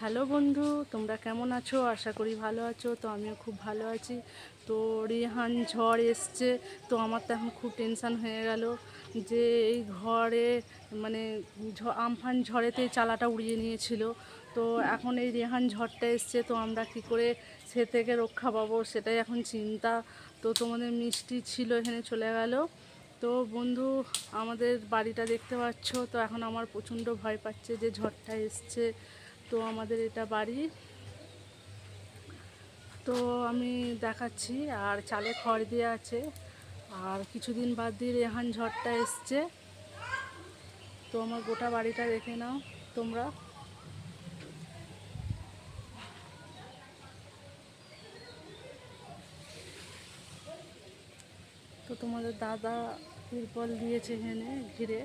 Hello বন্ধু, তোমরা কেমন আছো? আশা করি ভালো আছো, তো আমিও খুব ভালো আছি। তো রিহান ঝড় এসছে, তো আমার তো এখন খুব টেনশান হয়ে গেল যে এই ঘরে মানে আমফান ঝড়েতে চালাটা উড়িয়ে নিয়েছিল। তো এখন এই রেহান ঝড়টা এসছে, তো আমরা কি করে সে থেকে রক্ষা পাবো সেটাই এখন চিন্তা। তো তোমাদের মিষ্টি ছিল, এখানে চলে গেল। তো বন্ধু, আমাদের বাড়িটা দেখতে পাচ্ছ, তো এখন আমার প্রচণ্ড ভয় পাচ্ছে যে ঝড়টা এসছে। তো আমাদের এটা বাড়ি তো আমি দেখাচ্ছি আর চালে খড় দিয়ে আছে। আর কিছুদিন বাদ দিয়ে রেহান ঝড়টা এসছে। তো আমার গোটা বাড়িটা দেখে নাও তোমরা। তো তোমাদের দাদা তিরপল দিয়েছে এখানে ঘিরে।